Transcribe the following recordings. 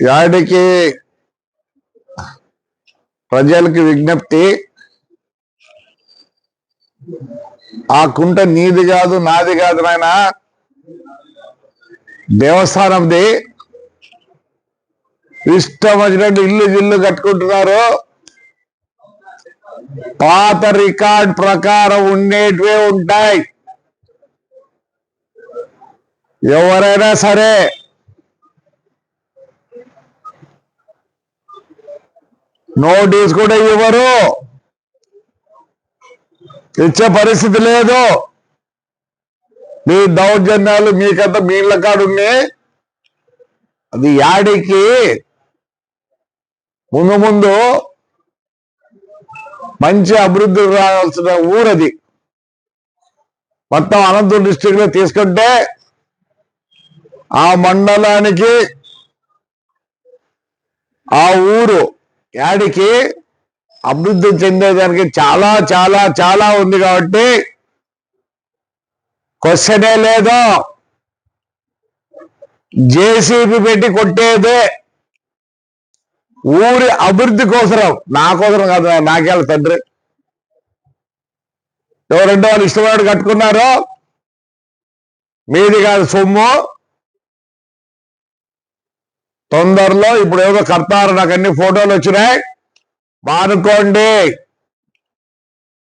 యాడికి ప్రజలకు విజ్ఞప్తి ఆ కుంట నీది కాదు నాది కాదు నాయన. దేవస్థానంది. ఇష్టం వచ్చినట్టు ఇల్లు జిల్లు కట్టుకుంటున్నారు. పాత రికార్డ్ ప్రకారం ఉండేటివే ఉంటాయి. ఎవరైనా సరే నోటీస్ కూడా ఇవ్వరు. ఇచ్చే పరిస్థితి లేదు. మీ దౌర్జన్యాలు మీకంతా మీళ్ళ కాడు అది యాడికి? ముందు ముందు మంచి అభివృద్ధి రావాల్సిన ఊరది. మొత్తం అనంతపురం డిస్టిక్లో తీసుకుంటే ఆ మండలానికి ఆ ఊరు యాడికి అభివృద్ధి చెందేదానికి చాలా చాలా చాలా ఉంది కాబట్టి క్వశ్చనే లేదు. జేసీబీ పెట్టి కొట్టేదే ఊరి అభివృద్ధి కోసరం. నా కోసరం కాదు నాకేళ్ళ తండ్రి. ఎవరంటే వాళ్ళు ఇష్టపడి కట్టుకున్నారో మీది కాదు సొమ్ము. తొందరలో ఇప్పుడు ఏదో కడతారు నాకు అన్ని ఫోటోలు వచ్చినాయి. మానుకోండి.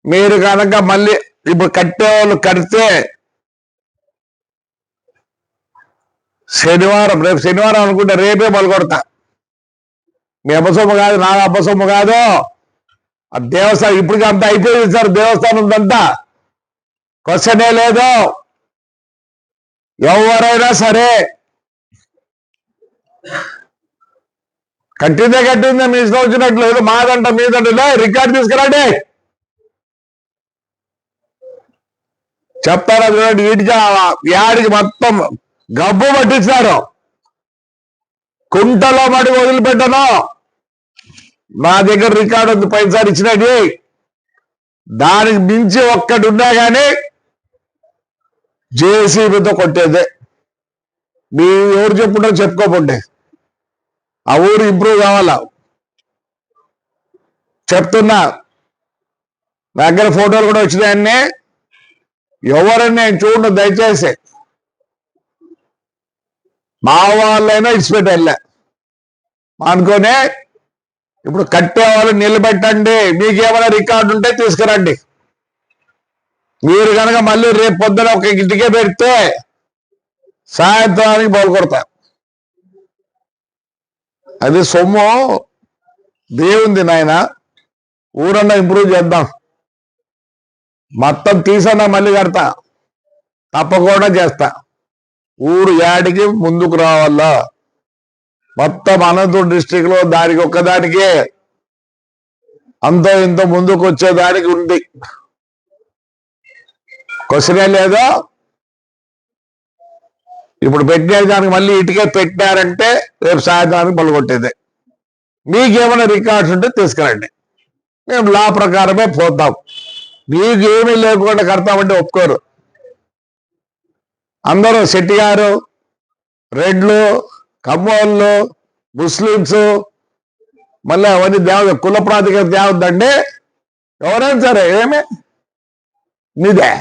మీరు కనుక మళ్ళీ ఇప్పుడు కట్టేవాళ్ళు కడితే శనివారం రేపు శనివారం అనుకుంటే రేపే పలుకొడతా మీ అబ్బసొమ్ము కాదు నా అబ్బసొమ్ము కాదు. ఆ దేవస్థానం ఇప్పటికీ అంత అయిపోయింది సార్ దేవస్థానం అంతా క్వశ్చనే లేదు. ఎవరైనా సరే కట్టిందే కట్టిందే మీ ఇష్టం వచ్చినట్లు ఏదో మాదంట మీదంటే రికార్డు తీసుకురండి. చెప్తారా చూడండి వీటికి యాడికి మొత్తం గబ్బు పట్టించారు కుంటలో మడి వదిలిపెట్టను. నా దగ్గర రికార్డు ఉంది పైసారి ఇచ్చినది దానికి మించి ఒక్కటి ఉన్నా కానీ జేసీబీతో కొట్టేదే. మీ ఎవరు చెప్పుకుంటారో చెప్పుకోకుంటే ఆ ఊరు ఇంప్రూవ్ కావాలా? చెప్తున్నా. దగ్గర ఫోటోలు కూడా వచ్చినాయన్నీ. ఎవరని నేను చూడండి దయచేసి. మా వాళ్ళైనా ఇచ్చిపెట్టి వెళ్ళా అనుకోనే ఇప్పుడు కట్టే వాళ్ళు నిలబెట్టండి. మీకేమైనా రికార్డు ఉంటే తీసుకురండి. మీరు కనుక మళ్ళీ రేపు పొద్దున ఒక ఇంటికే పెడితే సాయంత్రానికి బోల్కొడతా. అది సొమ్ము. దేవుంది నాయన. ఊరన్నా ఇంప్రూవ్ చేద్దాం. మొత్తం తీసన్నా మళ్ళీ కడతా. తప్పకుండా చేస్తా. ఊరు యాడికి ముందుకు రావాలా? మొత్తం అనంతపురం డిస్టిక్లో దానికి ఒక్కదానికే. అంతో ఇంత ముందుకు వచ్చేదానికి ఉంది. క్వశ్చనే లేదా? ఇప్పుడు పెట్టే దానికి మళ్ళీ ఇటుకే పెట్టారంటే రేపు సాయంత్రానికి పలుకొట్టేదే మీకేమైనా రికార్డ్స్ ఉంటే తీసుకురండి. మేము లా ప్రకారమే పోతాం. మీకు ఏమీ లేకుండా కడతామంటే ఒప్పుకోరు. అందరూ శెట్టి గారు రెడ్లు కమ్మోళ్ళు ముస్లిమ్స్ మళ్ళీ అవన్నీ దేవ కుల ప్రాతిక దేవద్దండి ఎవరైనా సరే ఏమి? నీదే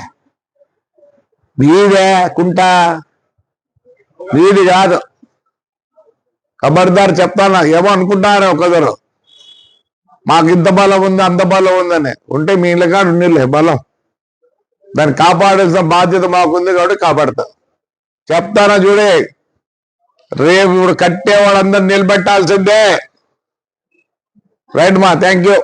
మీదే కుంట. నీది కాదు. ఖబర్దారు చెప్తాను? ఏమో అనుకుంటారు ఒకరు మాకు ఇంత బలం ఉంది అంత బలం ఉందని. ఉంటే మీ ఇళ్ళ కాదు ఉండిలే బలం. దాన్ని కాపాడాల్సిన బాధ్యత మాకుంది కాబట్టి కాపాడతా. చెప్తానా చూడే? రేపు ఇప్పుడు కట్టే వాళ్ళందరూ నిలబెట్టాల్సిందే. రైట్ మా థ్యాంక్ యూ